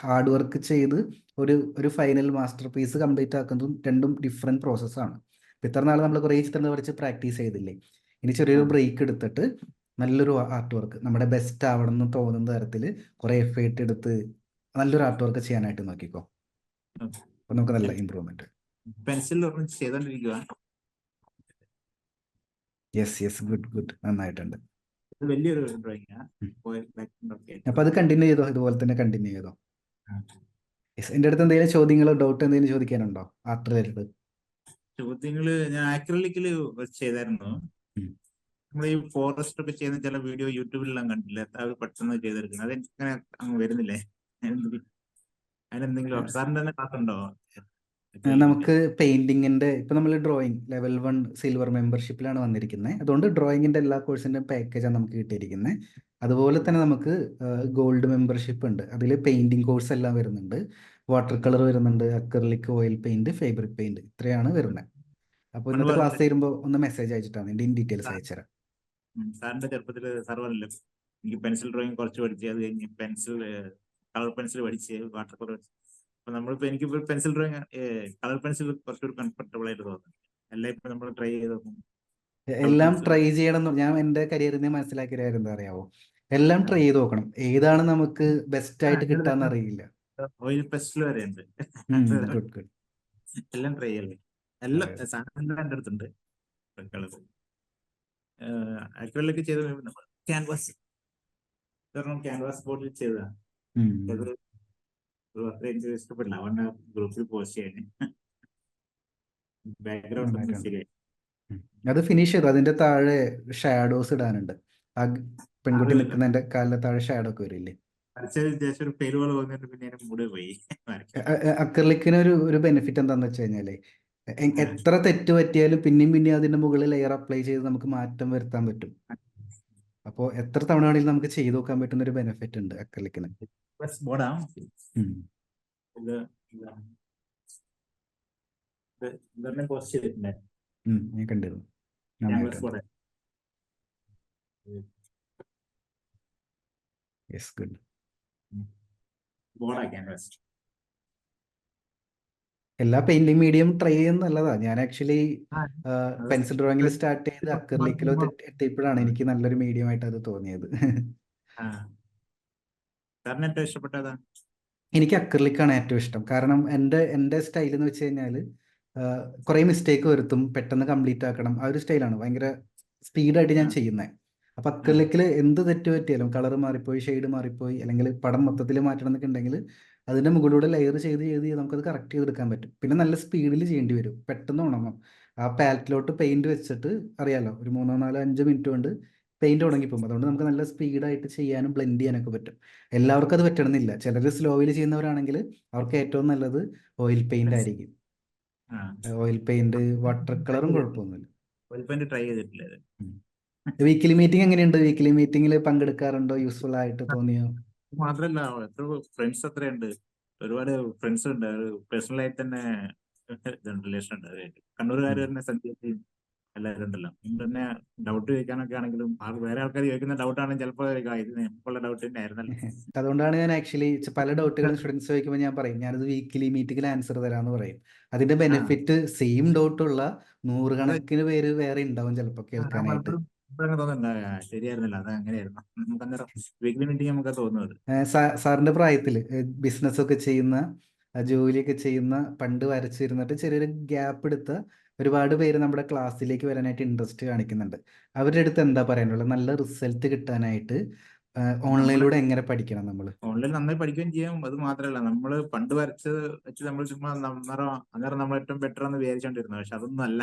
ഹാർഡ് വർക്ക് ചെയ്ത് ഒരു ഒരു ഫൈനൽ മാസ്റ്റർ പീസ് കംപ്ലീറ്റ് ആക്കുന്നതും രണ്ടും ഡിഫറെന്റ് പ്രോസസ്സാണ് ഇത്ര നാൾ നമ്മൾ കുറേ ചിത്രങ്ങൾ വരച്ച് പ്രാക്ടീസ് ചെയ്തില്ലേ? ഇനി ചെറിയൊരു ബ്രേക്ക് എടുത്തിട്ട് നല്ലൊരു ആർട്ട് വർക്ക് നമ്മുടെ ബെസ്റ്റ് ആവണം എന്ന് തോന്നുന്ന തരത്തിൽ കുറേ എഫേർട്ട് എടുത്ത് നല്ലൊരു ആർട്ട് വർക്ക് ചെയ്യാനായിട്ട് നോക്കിക്കോ. അപ്പൊ നമുക്ക് നല്ല ഇമ്പ്രൂവ്മെന്റ് പെൻസിൽ ചെയ്തോണ്ടിരിക്കുക യെസ് യെസ് ഗുഡ് ഗുഡ് നന്നായിട്ടുണ്ട്. വലിയൊരു ഡ്രോയിങ്. അപ്പൊ അത് കണ്ടിന്യൂ ചെയ്തോ? ഇതുപോലെ തന്നെ കണ്ടിന്യൂ ചെയ്തോ? യെസ് എന്റെ അടുത്ത് എന്തെങ്കിലും ചോദ്യങ്ങളോ ഡൗട്ട് എന്തെങ്കിലും ചോദിക്കാനുണ്ടോ? ആർട്ട് റിലേറ്റഡ് ചോദ്യങ്ങൾ ഞാൻ ആക്രലിക്കിൽ ചെയ്തായിരുന്നു. നമ്മൾ ഈ ഫോറസ്റ്റ് ഒക്കെ ചെയ്യുന്ന ചില വീഡിയോ യൂട്യൂബിലെല്ലാം കണ്ടില്ല അത് പെട്ടെന്ന് ചെയ്തെടുക്കുന്നത്. അതെനിക്ക് അങ്ങനെ അങ്ങ് വരുന്നില്ലേ? അതിനെന്ത് അതിനെന്തെങ്കിലും സാറിന്റെ തന്നെ ക്ലാസ് ഉണ്ടോ? നമുക്ക് പെയിന്റിങ്ങിന്റെ ഇപ്പൊ നമ്മൾ ഡ്രോയിങ് ലെവൽ വൺ സിൽവർ മെമ്പർഷിപ്പിലാണ് വന്നിരിക്കുന്നത് അതുകൊണ്ട് ഡ്രോയിങ്ങിന്റെ എല്ലാ കോഴ്സിന്റെയും പാക്കേജാണ് നമുക്ക് കിട്ടിയിരിക്കുന്നത് അതുപോലെ തന്നെ നമുക്ക് ഗോൾഡ് മെമ്പർഷിപ്പ് ഉണ്ട്. അതിൽ പെയിന്റിങ് കോഴ്സ് എല്ലാം വരുന്നുണ്ട്. വാട്ടർ കളർ വരുന്നുണ്ട് acrylic oil paint fabric paint ഇത്രയാണ് വരുന്നത് അപ്പോൾ ഇന്നത്തെ ക്ലാസ് തരുമ്പോ ഒന്ന് മെസ്സേജ് അയച്ചിട്ടാണ് ഇതിന്റെ ഡീറ്റെയിൽസ് അയച്ചുതരാം. സാറിന്റെ ചെറുപ്പത്തിൽ സാർ പറഞ്ഞില്ല എനിക്ക് പെൻസിൽ ഡ്രോയിങ് കുറച്ച് പഠിച്ച് അത് കഴിഞ്ഞ് പെൻസിൽ കളർ പെൻസിൽ പഠിച്ച് വാട്ടർ കളർ അപ്പൊ നമ്മളിപ്പോ എനിക്ക് പെൻസിൽ ഡ്രോയിങ് കളർ പെൻസിൽ കുറച്ചുകൂടി കംഫർട്ടബിൾ ആയിട്ട് തോന്നുന്നു അല്ല? ഇപ്പൊ നമ്മൾ ട്രൈ ചെയ്ത് എല്ലാം ട്രൈ ചെയ്യണം ഞാൻ എന്റെ കരിയറിൽ നിന്ന് മനസ്സിലാക്കിയ കാര്യം എന്താ അറിയാവോ? എല്ലാം ട്രൈ ചെയ്ത് നോക്കണം. ഏതാണ് നമുക്ക് ബെസ്റ്റ് ആയിട്ട് കിട്ടാന്ന് അറിയില്ല. ഓയിൽ വരെ ഉണ്ട് എല്ലാം ട്രൈ ചെയ്യല്ലേ? എല്ലാം. സാധനം എന്റെ അടുത്തുണ്ട്. ചെയ്ത ചെയ്ത് ക്യാൻവാസ് കാരണം ക്യാൻവാസ് ബോർഡിൽ ചെയ്തതാണ്. അത് ഒരു അത്ര ഇഷ്ടപ്പെടില്ല. അതുകൊണ്ട് ഗ്രൂപ്പിൽ പോസ്റ്റ് ചെയ്യാൻ. ബാക്ക്ഗ്രൗണ്ട്. ശരിയായി. അത് ഫിനിഷ് ചെയ്തു. അതിന്റെ താഴെ ഷാഡോസ് ഇടാനുണ്ട്. ആ പെൺകുട്ടി നിൽക്കുന്നതിന്റെ കാലിലെ താഴെ ഷാഡോ ഒക്കെ വരില്ലേ. അക്രലിക്കിന് ഒരു ഒരു ബെനിഫിറ്റ് എന്താന്ന് വെച്ച് കഴിഞ്ഞാൽ എത്ര തെറ്റ് പറ്റിയാലും പിന്നെയും പിന്നെയും അതിന്റെ മുകളിൽ ലെയർ അപ്ലൈ ചെയ്ത് നമുക്ക് മാറ്റം വരുത്താൻ പറ്റും. അപ്പോൾ എത്ര തവണ വേണമെങ്കിലും നമുക്ക് ചെയ്തു നോക്കാൻ പറ്റുന്ന ഒരു ബെനിഫിറ്റ് ഉണ്ട് അക്രലിക്കിന്. ഞാൻ കണ്ടിരുന്നു. യെസ് ഗുഡ് ബോർഡാ ക്യാൻവാസ് എല്ലാ പെയിന്റിംഗ് മീഡിയം ട്രൈ ചെയ്യുന്നത് നല്ലതാ. ഞാൻ ആക്ച്വലി ആ, പെൻസിൽ ഡ്രോയിങ്ങിൽ സ്റ്റാർട്ട് ചെയ്ത് അക്രലിക്കിലോ എത്തിയപ്പോഴാണ് എനിക്ക് നല്ലൊരു മീഡിയം ആയിട്ട് അത് തോന്നിയത്. ആ. സാറിന് ഏറ്റവും ഇഷ്ടപ്പെട്ടതാ എനിക്ക് അക്രലിക്കാണ് ഏറ്റവും ഇഷ്ടം. കാരണം എന്റെ എന്റെ സ്റ്റൈൽ എന്ന് വെച്ച് കഴിഞ്ഞാൽ കുറേ മിസ്റ്റേക്ക് വരുത്തും പെട്ടെന്ന് കംപ്ലീറ്റ് ആക്കണം. ആ ഒരു സ്റ്റൈലാണ് ഭയങ്കര സ്പീഡായിട്ട് ഞാൻ. ചെയ്യുന്നത് അപ്പം അക്രലിക്കിൽ എന്ത് തെറ്റ് പറ്റിയാലും കളർ മാറിപ്പോയി ഷെയ്ഡ് മാറിപ്പോയി അല്ലെങ്കിൽ പടം മൊത്തത്തിൽ മാറ്റണം എന്നൊക്കെ ഉണ്ടെങ്കിൽ അതിന്റെ മുകളിലൂടെ ലെയർ ചെയ്ത് ചെയ്ത് നമുക്കത് കറക്റ്റ് ചെയ്തെടുക്കാൻ പറ്റും. പിന്നെ നല്ല സ്പീഡിൽ ചെയ്യേണ്ടി വരും. പെട്ടെന്ന് ഉണങ്ങും. ആ പാലറ്റിലോട്ട് പെയിന്റ് വെച്ചിട്ട് അറിയാലോ ഒരു മൂന്നോ നാലോ അഞ്ച് മിനിറ്റ് കൊണ്ട് പെയിന്റ് ഉണങ്ങിപ്പോകും. അതുകൊണ്ട് നമുക്ക് നല്ല സ്പീഡായിട്ട് ചെയ്യാനും ബ്ലെൻഡ് ചെയ്യാനൊക്കെ പറ്റും. എല്ലാവർക്കും അത് പറ്റണമെന്നില്ല ചിലർ സ്ലോയിൽ ചെയ്യുന്നവരാണെങ്കിൽ അവർക്ക് ഏറ്റവും നല്ലത് ഓയിൽ പെയിന്റ് ആയിരിക്കും. ഓയിൽ പെയിന്റ് വാട്ടർ കളറും കുഴപ്പമൊന്നുമില്ല. ട്രൈ ചെയ്തിട്ടില്ല വീക്കിലി മീറ്റിംഗ് എങ്ങനെയുണ്ട്? വീക്കിലി മീറ്റിംഗിൽ പങ്കെടുക്കാറുണ്ടോ? യൂസ്ഫുൾ ആയിട്ട് തോന്നിയോ? മാത്രല്ല എത്ര ഫ്രണ്ട്സ് എത്രയുണ്ട് ഒരുപാട് ഫ്രണ്ട്സ് ഉണ്ട്. പേഴ്സണൽ ആയിട്ട് തന്നെ റിലേഷൻ ഉണ്ട്. കണ്ണൂരുകാർ തന്നെ സന്ധ്യയും എല്ലാവരും ഉണ്ടല്ലോ. അതുകൊണ്ട് തന്നെ ഡൗട്ട് ചോദിക്കാനൊക്കെ ആണെങ്കിലും വേറെ ആൾക്കാർ ചോദിക്കുന്ന ഡൗട്ട് ആണെങ്കിൽ ചിലപ്പോൾ ഇത് നമുക്കുള്ള ഡൗട്ട് തന്നെ ആയിരുന്നല്ലോ അതുകൊണ്ടാണ് ഞാൻ ആക്ച്വലി പല ഡൗട്ടുകളും സ്റ്റുഡൻസ് ചോദിക്കുമ്പോൾ ഞാൻ പറയും ഞാനത് വീക്കിലി മീറ്റിംഗിൽ ആൻസർ തരാമെന്ന് പറയും. അതിന്റെ ബെനിഫിറ്റ് സെയിം ഡൗട്ടുള്ള നൂറുകണക്കിന് പേര് വേറെ ഉണ്ടാവും ചിലപ്പോൾ കേൾക്കാനായിട്ട്. ശരിയായിരുന്നില്ല. മീറ്റിംഗ് തോന്നുന്നത്. സാറിന്റെ പ്രായത്തിൽ ബിസിനസ് ഒക്കെ ചെയ്യുന്ന ജോലിയൊക്കെ ചെയ്യുന്ന പണ്ട് വരച്ചിരുന്നിട്ട് ചെറിയൊരു ഗ്യാപ്പ് എടുത്ത് ഒരുപാട് പേര് നമ്മുടെ ക്ലാസ്സിലേക്ക് വരാനായിട്ട് ഇൻട്രസ്റ്റ് കാണിക്കുന്നുണ്ട്. അവരുടെ അടുത്ത് എന്താ പറയാനുള്ളത്? നല്ല റിസൾട്ട് കിട്ടാനായിട്ട് ഓൺലൈനിലൂടെ എങ്ങനെ പഠിക്കണം നമ്മൾ ഓൺലൈൻ നന്നായി പഠിക്കുകയും ചെയ്യാം. അത് മാത്രമല്ല നമ്മൾ പണ്ട് വരച്ചത് വെച്ച് നമ്മൾ ചുമ്മാ അന്നേരം അന്നേരം നമ്മൾ ഏറ്റവും ബെറ്റർ എന്ന് വിചാരിച്ചോണ്ടിരുന്നത്. പക്ഷെ അതൊന്നും അല്ല.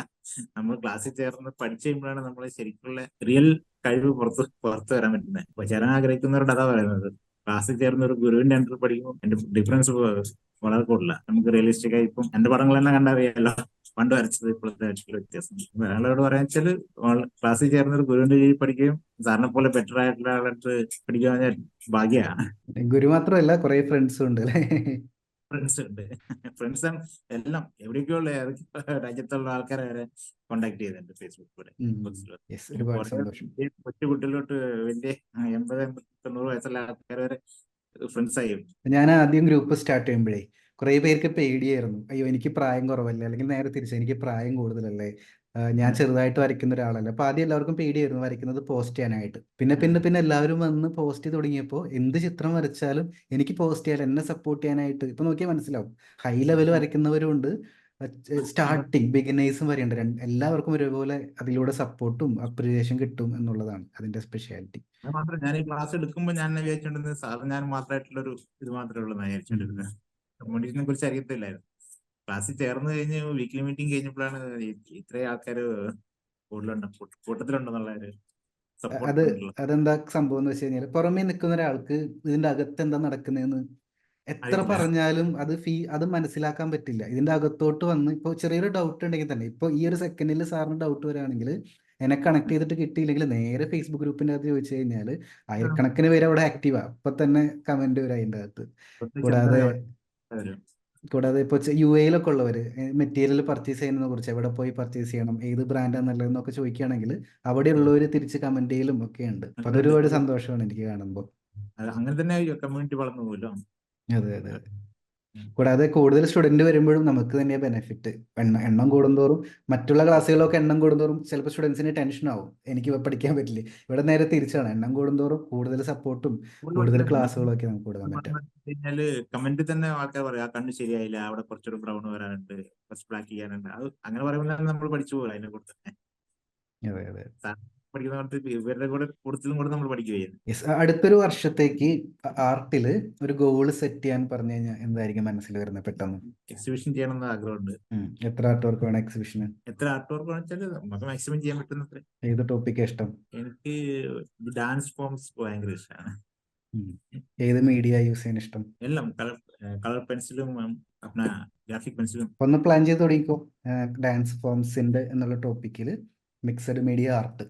നമ്മൾ ക്ലാസ്സിൽ ചേർന്ന് പഠിച്ചു കഴിയുമ്പോഴാണ് നമ്മൾ ശരിക്കുള്ള റിയൽ കഴിവ് പുറത്ത് പുറത്ത് വരാൻ പറ്റുന്നത്. അപ്പൊ ചേരാൻ ആഗ്രഹിക്കുന്നവരോട് അതാ പറയുന്നത്. ക്ലാസ്സിൽ ചേർന്ന് ഒരു ഗുരുവിന്റെ അണ്ടർ പഠിക്കുമ്പോൾ എന്റെ ഡിഫറൻസ് വളരെ കൂടുതലാണ് നമുക്ക് റിയലിസ്റ്റിക് ആയി ഇപ്പം എന്റെ പടങ്ങൾ തന്നെ കണ്ടറിയാലോ. പണ്ട് വരച്ചത് ഇപ്പോഴത്തെ ആയിട്ടുള്ള വ്യത്യാസം. ഒരാളോട് പറയാൻ വെച്ചാൽ ക്ലാസ്സിൽ ചേർന്ന് ഒരു ഗുരുവിന്റെ കീഴിൽ പഠിക്കുകയും സാറിനെ പോലെ ബെറ്റർ ആയിട്ടുള്ള ആളായിട്ട് പഠിക്കാൻ ഭാഗ്യമാണ് ഗുരു മാത്രമല്ല കുറെ ഫ്രണ്ട്സും ഉണ്ട് അല്ലേ? ഫ്രണ്ട്സ് ഉണ്ട്. ഫ്രണ്ട്സ് എല്ലാം എവിടെയൊക്കെയുള്ള രാജ്യത്തുള്ള ആൾക്കാരെ വരെ കോണ്ടാക്ട് ചെയ്യുന്നുണ്ട് ഫേസ്ബുക്കിലൂടെ കൊച്ചു കുട്ടികളോട്ട് വലിയ എൺപത് തൊണ്ണൂറ് വയസ്സുള്ള ആൾക്കാർ വരെ ഫ്രണ്ട്സ് ആയി. ഞാൻ ആദ്യം ഗ്രൂപ്പ് സ്റ്റാർട്ട് ചെയ്യുമ്പോഴേ കുറേ പേർക്ക് പേടിയായിരുന്നു. അയ്യോ എനിക്ക് പ്രായം കുറവല്ലേ? അല്ലെങ്കിൽ നേരെ തിരിച്ച് എനിക്ക് പ്രായം കൂടുതലല്ലേ? ഞാൻ ചെറുതായിട്ട് വരയ്ക്കുന്ന ഒരാളല്ല? അപ്പൊ ആദ്യം എല്ലാവർക്കും പേടിയായിരുന്നു വരയ്ക്കുന്നത് പോസ്റ്റ് ചെയ്യാനായിട്ട്. പിന്നെ പിന്നെ പിന്നെ എല്ലാവരും വന്ന് പോസ്റ്റ് ചെയ്ത് തുടങ്ങിയപ്പോൾ എന്ത് ചിത്രം വരച്ചാലും എനിക്ക് പോസ്റ്റ് ചെയ്യാൻ എന്നെ സപ്പോർട്ട് ചെയ്യാനായിട്ട് ഇപ്പൊ നോക്കിയാൽ മനസ്സിലാവും. ഹൈ ലെവൽ വരയ്ക്കുന്നവരും ഉണ്ട്. സ്റ്റാർട്ടിങ് ബിഗിനേഴ്സും വരെയുണ്ട്. എല്ലാവർക്കും ഒരുപോലെ അതിലൂടെ സപ്പോർട്ടും അപ്രീസിയേഷൻ കിട്ടും എന്നുള്ളതാണ് അതിന്റെ സ്പെഷ്യാലിറ്റി ഞാൻ ഈ ക്ലാസ് എടുക്കുമ്പോൾ ഞാൻ വിചാരിച്ചിട്ടുണ്ടെന്ന് സാർ ഞാൻ മാത്രമായിട്ടുള്ള ഒരു ഇത് മാത്രമേ ഉള്ളൂ വിചാരിച്ചോണ്ടിരുന്നത്. കമ്മ്യൂണിറ്റിനെ കുറിച്ച് അറിയത്തില്ലായിരുന്നു. ക്ലാസ്സിൽ ചേർന്ന് കഴിഞ്ഞ് വീക്ക്ലി മീറ്റിംഗ് കഴിഞ്ഞപ്പോഴാണ് ഇത്രയും ആൾക്കാർ കൂടുതലുണ്ട് കൂട്ടത്തിലുണ്ടെന്നുള്ളൊരു കൂട്ടത്തിലുണ്ടെന്നുള്ള ഒരു അത് അതെന്താ സംഭവം എന്ന് വെച്ച് കഴിഞ്ഞാൽ പുറമേ നിൽക്കുന്ന ഒരാൾക്ക് ഇതിന്റെ അകത്ത് എന്താ നടക്കുന്നതെന്ന് എത്ര പറഞ്ഞാലും അത് ഫീ അത് മനസ്സിലാക്കാൻ പറ്റില്ല. ഇതിന്റെ അകത്തോട്ട് വന്ന് ഇപ്പോൾ ചെറിയൊരു ഡൗട്ട് ഉണ്ടെങ്കിൽ തന്നെ ഇപ്പോൾ ഈ ഒരു സെക്കൻഡിൽ സാറിന് ഡൗട്ട് വരാണെങ്കിൽ എന്നെ കണക്ട് ചെയ്തിട്ട് കിട്ടിയില്ലെങ്കിൽ നേരെ ഫേസ്ബുക്ക് ഗ്രൂപ്പിന്റെ അകത്ത് ചോദിച്ചു കഴിഞ്ഞാൽ ആയിരക്കണക്കിന് പേര് അവിടെ ആക്റ്റീവാ അപ്പൊ തന്നെ കമന്റ് വരും അതിന്റെ അകത്ത്. കൂടാതെ. കൂടാതെ ഇപ്പോൾ യു എയിലൊക്കെ ഉള്ളവർ മെറ്റീരിയൽ പർച്ചേസ് ചെയ്യുന്നതിനെ കുറിച്ച് എവിടെ പോയി പർച്ചേസ് ചെയ്യണം ഏത് ബ്രാൻഡാണ് നല്ലതെന്നൊക്കെ ചോദിക്കുകയാണെങ്കിൽ അവിടെയുള്ളവർ തിരിച്ച് കമന്റ് ചെയ്യലും ഒക്കെ ഉണ്ട്. അപ്പൊ ഒരുപാട് സന്തോഷമാണ് എനിക്ക് കാണുമ്പോൾ. അങ്ങനെ തന്നെ കമ്മ്യൂണിറ്റി വളർന്നു പോലും അതെ അതെ. കൂടാതെ കൂടുതൽ സ്റ്റുഡന്റ് വരുമ്പോഴും നമുക്ക് തന്നെ ബെനിഫിറ്റ് എണ്ണ എണ്ണം കൂടുന്തോറും മറ്റുള്ള ക്ലാസ്സുകളൊക്കെ എണ്ണം കൂടുന്തോറും ചിലപ്പോൾ സ്റ്റുഡൻസിന് ടെൻഷൻ ആവും. എനിക്ക് ഇവ പഠിക്കാൻ പറ്റില്ല. ഇവിടെ നേരെ തിരിച്ചാണ്. എണ്ണം കൂടുന്തോറും കൂടുതൽ സപ്പോർട്ടും കൂടുതൽ ക്ലാസ്സുകളൊക്കെ നമുക്ക് കൊടുക്കാൻ പറ്റും കമന്റ് തന്നെ ആൾക്കാർ പറയും കണ്ണ് ശരിയായില്ല. അവിടെ കുറച്ചൊരു ബ്രൗൺ വരാനുണ്ട്. ഫസ്റ്റ് ബ്ലാക്ക് ചെയ്യാനുണ്ട്. അത് അങ്ങനെ പറയുമ്പോൾ നമ്മൾ പഠിച്ചു പോകും അതിനെ കുറിച്ച് അതെ. അതെ പഠിക്കുന്ന കാലത്ത് ഇവരുടെ കൂടെ കൂടുതലും കൂടെ നമ്മൾ പഠിക്കുകയായിരുന്നു. യെസ് അടുത്തൊരു വർഷത്തേക്ക് ആർട്ടിൽ ഒരു ഗോൾ സെറ്റ് ചെയ്യാൻ പറഞ്ഞു കഴിഞ്ഞാൽ എന്തായിരിക്കും മനസ്സിൽ വരുന്നത് പെട്ടെന്ന്? എക്സിബിഷൻ ചെയ്യണം എന്ന് ആഗ്രഹമുണ്ട്. എത്ര ആർട്ട് വർക്ക് വേണം എക്സിബിഷന് എത്ര ആർട്ട് വർക്ക് വേണം നമുക്ക് മാക്സിമം ചെയ്യാൻ പറ്റുന്ന ഏത് ടോപ്പിക്കാണ് ഇഷ്ടം? എനിക്ക് ഡാൻസ് ഫോംസ് ഭയങ്കര ഇഷ്ടമാണ് ഏത് മീഡിയ യൂസ് ചെയ്യാൻ ഇഷ്ടം? എല്ലാം കളർ കളർ പെൻസിലും ഗ്രാഫിക് പെൻസിലും ഒന്ന് പ്ലാൻ ചെയ്ത് തുടങ്ങിക്കോ. ഡാൻസ് ഫോംസിന്റെ എന്നുള്ള ടോപ്പിക്കിൽ മിക്സഡ് മീഡിയ ആർട്ട്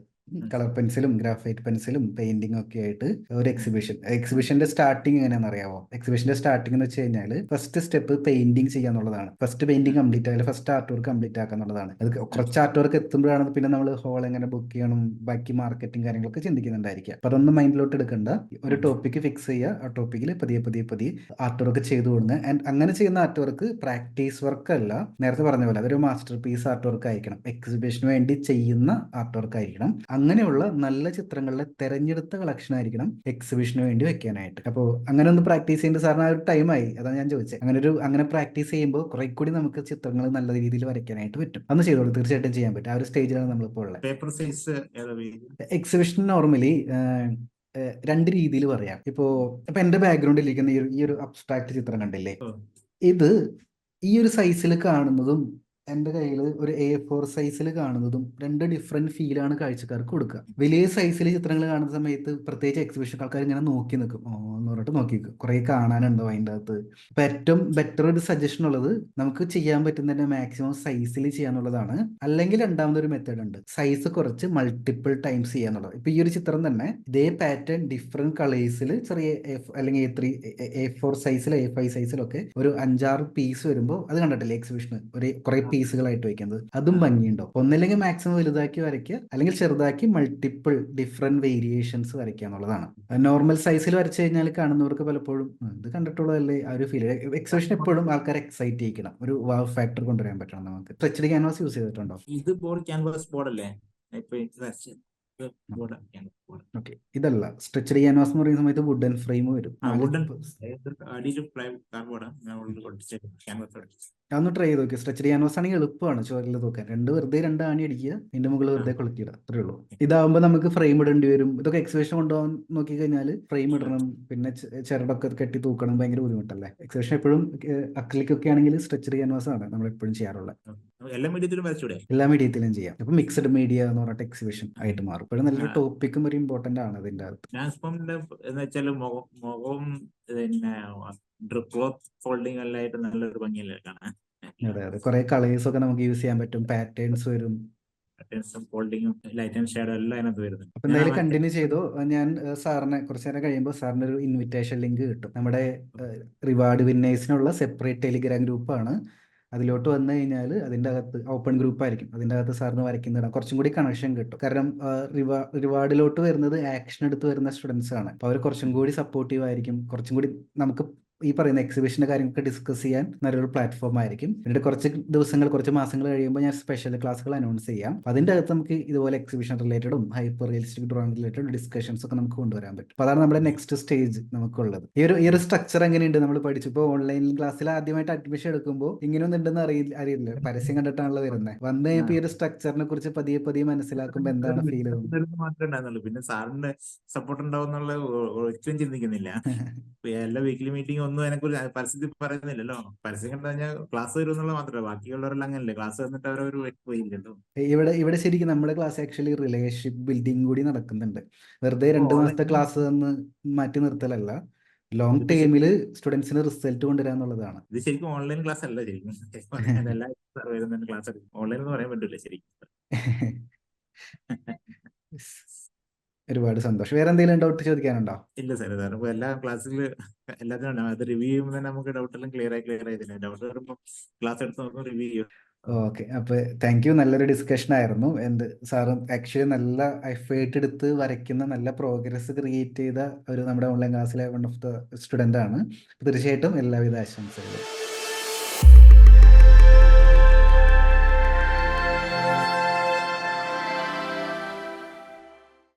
കളർ പെൻസിലും ഗ്രാഫൈറ്റ് പെൻസിലും പെയിന്റിംഗ് ഒക്കെ ആയിട്ട് ഒരു എക്സിബിഷൻ എക്സിബിഷന്റെ സ്റ്റാർട്ടിങ് എങ്ങനെയാണെന്ന് അറിയാമോ എക്സിബിഷന്റെ സ്റ്റാർട്ടിംഗ് എന്ന് വെച്ച് കഴിഞ്ഞാൽ ഫസ്റ്റ് സ്റ്റെപ്പ് പെയിന്റിംഗ് ചെയ്യാന്നുള്ളതാണ്. ഫസ്റ്റ് പെയിന്റിംഗ് കംപ്ലീറ്റ് ആയാലും ഫസ്റ്റ് ആർട്ട് വർക്ക് കംപ്ലീറ്റ് ആക്കാന്നുള്ളതാണ് അത് കുറച്ച് ആർട്ട് വർക്ക് എത്തുമ്പോഴാണ് പിന്നെ നമ്മൾ ഹോൾ എങ്ങനെ ബുക്ക് ചെയ്യണം ബാക്കി മാർക്കറ്റിംഗ് കാര്യങ്ങളൊക്കെ ചിന്തിക്കുന്നുണ്ടായിരിക്കാം അപ്പൊ അതൊന്നും മൈൻഡിലോട്ട് എടുക്കണ്ട. ഒരു ടോപ്പിക് ഫിക്സ് ചെയ്യുക. ആ ടോപ്പിക്കിൽ പതിയെ പതിയെ പതിയെ ആർട്ട് വർക്ക് ചെയ്തു കൊടുക്കുക ആൻഡ് അങ്ങനെ ചെയ്യുന്ന ആർട്ട് വർക്ക് പ്രാക്ടീസ് വർക്ക് അല്ല. നേരത്തെ പറഞ്ഞ പോലെ അതൊരു മാസ്റ്റർ പീസ് ആർട്ട് വർക്ക് ആയിരിക്കണം. എക്സിബിഷന് വേണ്ടി ചെയ്യുന്ന ആർട്ട് വർക്ക് ആയിരിക്കണം. അങ്ങനെയുള്ള നല്ല ചിത്രങ്ങളുടെ തെരഞ്ഞെടുത്ത കളക്ഷൻ ആയിരിക്കണം എക്സിബിഷന് വേണ്ടി വെക്കാനായിട്ട്. അപ്പോൾ അങ്ങനെ ഒന്ന് പ്രാക്ടീസ് ചെയ്യേണ്ട സാറിന് ആ ഒരു ടൈമായി അതാണ് ഞാൻ ചോദിച്ചത് അങ്ങനെ ഒരു അങ്ങനെ പ്രാക്ടീസ് ചെയ്യുമ്പോൾ കുറെ കൂടി നമുക്ക് ചിത്രങ്ങൾ നല്ല രീതിയിൽ വരയ്ക്കാനായിട്ട് പറ്റും. അന്ന് ചെയ്തോളൂ. തീർച്ചയായിട്ടും ചെയ്യാൻ പറ്റും. ആ ഒരു സ്റ്റേജിലാണ് നമ്മളിപ്പോൾ ഉള്ളത്. പേപ്പർ സൈസ് എക്സിബിഷൻ നോർമലി രണ്ട് രീതിയിൽ പറയാം. ഇപ്പോ ഇപ്പൊ എന്റെ ബാക്ക്ഗ്രൗണ്ടിൽ ഇരിക്കുന്ന ഈ ഒരു- അബ്സ്ട്രാക്ട് ചിത്രം കണ്ടില്ലേ? ഇത് ഈ ഒരു സൈസിൽ കാണുന്നതും എന്റെ കയ്യിൽ ഒരു എ ഫോർ സൈസിൽ കാണുന്നതും രണ്ട് ഡിഫറെന്റ് ഫീലാണ് കാഴ്ചക്കാർക്ക് കൊടുക്കുക. വലിയ സൈസിൽ ചിത്രങ്ങൾ കാണുന്ന സമയത്ത് പ്രത്യേകിച്ച് എക്സിബിഷൻ ആൾക്കാർ ഇങ്ങനെ നോക്കി നിൽക്കും. ഓ എന്ന് പറഞ്ഞിട്ട് നോക്കി നിൽക്കും കുറേ കാണാനുണ്ടോ അതിന്റെ അകത്ത്? അപ്പൊ ഏറ്റവും ബെറ്റർ ഒരു സജഷൻ ഉള്ളത് നമുക്ക് ചെയ്യാൻ പറ്റുന്നതിന്റെ മാക്സിമം സൈസിൽ ചെയ്യാന്നുള്ളതാണ് അല്ലെങ്കിൽ രണ്ടാമതൊരു മെത്തേഡ് ഉണ്ട്. സൈസ് കുറച്ച് മൾട്ടിപ്പിൾ ടൈംസ് ചെയ്യാന്നുള്ളത് ഇപ്പം ഈ ഒരു ചിത്രം തന്നെ ഇതേ പാറ്റേൺ ഡിഫറെന്റ് കളേഴ്സിൽ ചെറിയ അല്ലെങ്കിൽ എ ത്രീ എ ഫോർ സൈസിൽ എ ഫൈവ് സൈസിലൊക്കെ ഒരു അഞ്ചാറ് പീസ് വരുമ്പോൾ അത് കണ്ടിട്ടില്ലേ എക്സിബിഷന് ഒരു കുറെ പീസുകളായിട്ട് വെക്കുന്നത് അതും ഭംഗിയുണ്ടോ? ഒന്നില്ലെങ്കിൽ മാക്സിമം വലുതാക്കി വരയ്ക്കുക. അല്ലെങ്കിൽ ചെറുതാക്കി മൾട്ടിപ്പിൾ ഡിഫറെന്റ് വേരിയേഷൻസ് വരയ്ക്കുക എന്നുള്ളതാണ്. നോർമൽ സൈസിൽ വരച്ചു കഴിഞ്ഞാൽ കാണുന്നവർക്ക് പലപ്പോഴും "ഉം, ഇത് കണ്ടിട്ടുള്ളതല്ലേ? ആ ഒരു ഫീൽ എക്സിബിഷൻ എപ്പോഴും ആൾക്കാരെ എക്സൈറ്റ് ചെയ്യിക്കണം. ഒരു വാവ് ഫാക്ടർ കൊണ്ടുവരാൻ പറ്റണം നമുക്ക്. സ്ട്രെച്ചഡ് ക്യാൻവാസ് യൂസ് ചെയ്തിട്ടുണ്ടോ? ഇത് ബോർഡ് ക്യാൻവാസ് ബോർഡ് അല്ലേ. ഓക്കെ ഇതല്ല. സ്ട്രെച്ചഡ് ക്യാൻവാസ് എന്ന് പറയുന്ന സമയത്ത് വുഡൻ ഫ്രെയിം വരും. അതൊന്ന് ട്രൈ ചെയ്ത് നോക്കി. സ്ട്രെച്ച് ക്യാൻവാസ് ആണെങ്കിൽ എളുപ്പമാണ്. ചോരിൽ തൂക്കാൻ. രണ്ട് വെറുതെ രണ്ട് ആണി അടിക്കുക. അതിന്റെ മുകളിൽ വെറുതെ കൊളുത്തിയിടുക. അത്രേ ഉള്ളൂ. ഇതാവുമ്പോൾ നമുക്ക് ഫ്രെയിം ഇടേണ്ടി വരും. ഇതൊക്കെ എക്സിബിഷൻ കൊണ്ടുപോകാൻ നോക്കി കഴിഞ്ഞാൽ ഫ്രെയിം ഇടണം. പിന്നെ ചിരടൊക്കെ കെട്ടി തൂക്കണം. ഭയങ്കര ബുദ്ധിമുട്ടല്ലേ? എക്സിബിഷൻ എപ്പോഴും അക്കലിക്കൊക്കെ ആണെങ്കിൽ സ്ട്രെച്ച് ക്യാൻവാസ് ആണ് നമ്മൾ എപ്പോഴും ചെയ്യാറുള്ളത്. എല്ലാ മീഡിയത്തിലും വരച്ചൂടെ എല്ലാ മീഡിയത്തിലും ചെയ്യാം. അപ്പൊ മിക്സഡ് മീഡിയ എന്ന് പറഞ്ഞിട്ട് എക്സിബിഷൻ ആയിട്ട് മാറും. ഇപ്പോഴും നല്ലൊരു ടോപ്പിക്കും ഒരു ഇമ്പോർട്ടന്റ് ആണ് അതിന്റെ അകത്ത്. മുഖവും പിന്നെ ക്ലോത്ത് ഫോൾഡിങ് എല്ലാം ആയിട്ട് നല്ലൊരു ഭംഗിയല്ലേ കാണാൻ? അതെ അതെ. കുറെ കളേഴ്സ് ഒക്കെ നമുക്ക് യൂസ് ചെയ്യാൻ പറ്റും. പാറ്റേൺസ് വരും. പാറ്റേൺസും ഫോൾഡിങ്ങും ലൈറ്റ് ആൻഡ് ഷാഡോ എല്ലാം അതിനകത്ത് വരുന്നുണ്ട്. അപ്പൊ എന്തായാലും കണ്ടിന്യൂ ചെയ്തു. ഞാൻ സാറിനെ കുറച്ച് നേരം കഴിയുമ്പോൾ സാറിന് ഒരു ഇൻവിറ്റേഷൻ ലിങ്ക് കിട്ടും. നമ്മുടെ റിവാർഡ് വിന്നേഴ്സിനുള്ള സെപ്പറേറ്റ് ടെലിഗ്രാം ഗ്രൂപ്പാണ് അതിലോട്ട് വന്നു കഴിഞ്ഞാൽ അതിന്റെ അകത്ത് ഓപ്പൺ ഗ്രൂപ്പ് ആയിരിക്കും. അതിന്റെ അകത്ത് സാറിന് വരയ്ക്കുന്നതാണ്. കുറച്ചും കൂടി കണക്ഷൻ കിട്ടും. കാരണം റിവാ റിവാർഡിലോട്ട് വരുന്നത് ആക്ഷൻ എടുത്ത് വരുന്ന സ്റ്റുഡൻസ് ആണ്. അപ്പോൾ അവർ കുറച്ചും കൂടി സപ്പോർട്ടീവ് ആയിരിക്കും. കുറച്ചും കൂടി നമുക്ക് ഈ പറയുന്ന എക്സിബിഷന്റെ കാര്യങ്ങളൊക്കെ ഡിസ്കസ് ചെയ്യാൻ നല്ലൊരു പ്ലാറ്റ്ഫോം ആയിരിക്കും. പിന്നീട് കുറച്ച് ദിവസങ്ങൾ കുറച്ച് മാസങ്ങൾ കഴിയുമ്പോൾ ഞാൻ സ്പെഷ്യൽ ക്ലാസ്സുകൾ അനൗൺസ് ചെയ്യാം. അതിന്റെ അകത്ത് നമുക്ക് ഇതുപോലെ exhibition റിലേറ്റഡും hyper realistic drawing related discussions ഒക്കെ നമുക്ക് കൊണ്ടുവരാൻ പറ്റും. അപ്പോൾ അതാണ് നമ്മുടെ നെക്സ്റ്റ് സ്റ്റേജ് നമുക്കുള്ളത്. ഈ ഒരു ഈ ഒരു സ്ട്രക്ചർ എങ്ങനെയുണ്ട് നമ്മൾ പഠിച്ചു? ഇപ്പോൾ ഓൺലൈൻ ക്ലാസ്സിൽ ആദ്യമായിട്ട് അഡ്മിഷൻ എടുക്കുമ്പോൾ ഇങ്ങനെയൊന്നും ഉണ്ടെന്ന് അറിയില്ല അറിയില്ല. പരസ്യം കണ്ടിട്ടാണല്ലോ വരുന്നത് വന്നു കഴിഞ്ഞപ്പോൾ ഈ ഒരു സ്ട്രക്ചറിനെ കുറിച്ച് പതിയെ പതിയെ മനസ്സിലാക്കുമ്പോൾ എന്താണ് ഫീൽ മാത്രമേ പിന്നെ സാറിന്റെ സപ്പോർട്ട് ഉണ്ടാവും ഒരിക്കലും ചിന്തിക്കുന്നില്ല. എല്ലാ വീക്കിലി മീറ്റിംഗ് ഒന്നും അതിനെക്കുറിച്ച് പരസ്യത്തിൽ പറയുന്നില്ലല്ലോ. പരസ്യം കണ്ടു കഴിഞ്ഞാൽ ക്ലാസ് വരും എന്നുള്ളത് മാത്രമേ ബാക്കിയുള്ളവരെല്ലാം അങ്ങനല്ലേ. ക്ലാസ് വന്നിട്ട് അവരൊരു പോയില്ലല്ലോ. ഇവിടെ ഇവിടെ ശരിക്കും നമ്മുടെ ക്ലാസ് ആക്ച്വലി റിലേഷൻഷിപ്പ് ബിൽഡിംഗ് കൂടി നടക്കുന്നുണ്ട്. വെറുതെ രണ്ട് മാസത്തെ ക്ലാസ് തന്ന് മാറ്റി നിർത്തലല്ല. ലോങ് ടൈമിൽ സ്റ്റുഡൻസിന് റിസൾട്ട് കൊണ്ടുവരാന്നുള്ളതാണ് ഇത് ശരിക്കും ഓൺലൈൻ ക്ലാസ് അല്ല ശരിക്കും. ക്ലാസ് ഓൺലൈൻ എന്ന് പറയാൻ പറ്റില്ല ശരിക്കും. ഒരുപാട് സന്തോഷം. വേറെ എന്തെങ്കിലും ഡൗട്ട് ചോദിക്കാനുണ്ടോ? ഇല്ല സാർ സാർ ഇപ്പൊ എല്ലാ ക്ലാസ്സിൽ എല്ലാത്തിനും ഉണ്ടാവും അത് റിവ്യൂ ചെയ്യുമ്പോൾ തന്നെ നമുക്ക് ഡൗട്ട് എല്ലാം ക്ലിയർ ആയി ക്ലിയർ ആയതില്ല ഡൗട്ട് വരുമ്പോൾ ക്ലാസ് എടുത്ത് നോക്കുമ്പോൾ റിവ്യൂ ചെയ്യും. ഓക്കെ അപ്പൊ താങ്ക് യു നല്ലൊരു ഡിസ്കഷൻ ആയിരുന്നു. എന്ത് സാറ് ആക്ച്വലി നല്ല എഫേർട്ട് എടുത്ത് വരയ്ക്കുന്ന നല്ല പ്രോഗ്രസ് ക്രിയേറ്റ് ചെയ്ത ഒരു നമ്മുടെ ഓൺലൈൻ ക്ലാസ്സിലെ വൺ ഓഫ് ദ സ്റ്റുഡന്റ് ആണ്. തീർച്ചയായിട്ടും എല്ലാവിധ ആശംസകളും.